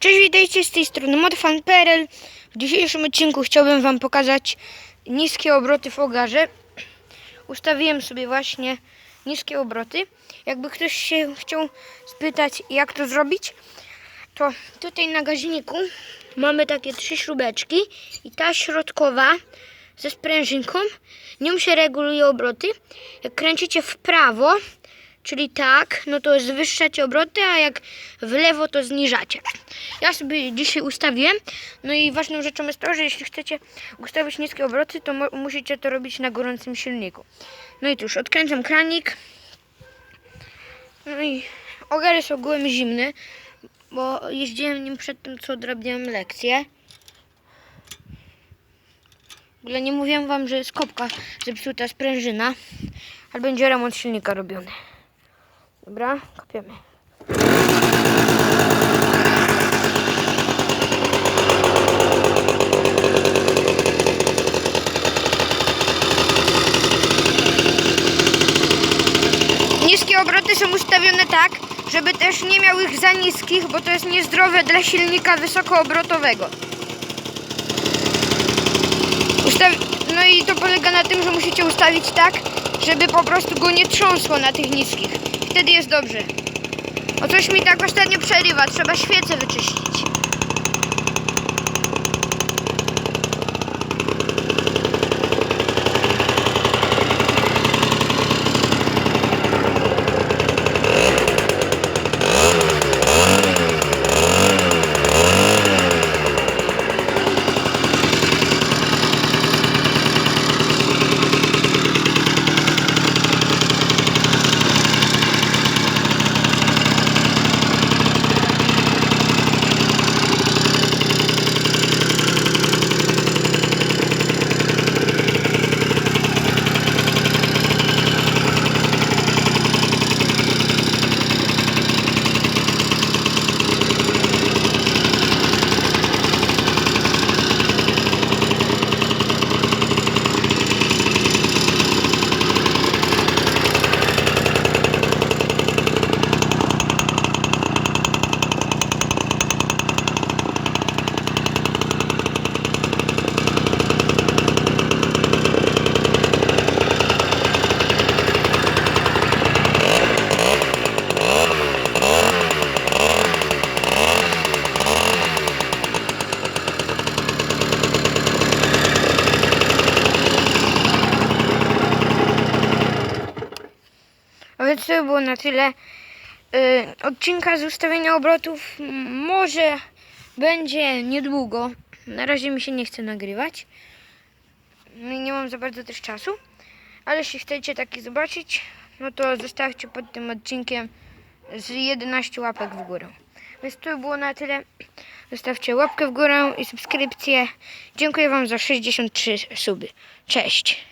Cześć, witajcie z tej strony modfan.pl W dzisiejszym odcinku chciałbym Wam pokazać niskie obroty w ogarze. Ustawiłem sobie właśnie niskie obroty. Jakby ktoś się chciał spytać, jak to zrobić, to tutaj na gaźniku mamy takie trzy śrubeczki i ta środkowa ze sprężynką, nią się reguluje obroty. Jak kręcicie w prawo, czyli tak, no to zwyższacie obroty, a jak w lewo to zniżacie. Ja sobie dzisiaj ustawiłem, no i ważną rzeczą jest to, że jeśli chcecie ustawić niskie obroty, to musicie to robić na gorącym silniku. No i cóż, odkręcam kranik. No i ogar jest ogółem zimny, bo jeździłem nim przed tym, co odrabiałem lekcję. W ogóle nie mówiłem wam, że jest kopka zepsuta sprężyna, ale będzie remont silnika robiony. Dobra, kopiemy. Niskie obroty są ustawione tak, żeby też nie miał ich za niskich, bo to jest niezdrowe dla silnika wysokoobrotowego. Ustaw... No i to polega na tym, że musicie ustawić tak, żeby po prostu go nie trząsło na tych niskich. Wtedy jest dobrze. O coś mi tak ostatnio przerywa, trzeba świecę wyczyścić. To było na tyle. Y, odcinka z ustawienia obrotów może będzie niedługo. Na razie mi się nie chce nagrywać. No nie mam za bardzo też czasu. Ale jeśli chcecie taki zobaczyć, no to zostawcie pod tym odcinkiem z 11 łapek w górę. Więc to było na tyle. Zostawcie łapkę w górę i subskrypcję. Dziękuję Wam za 63 suby. Cześć.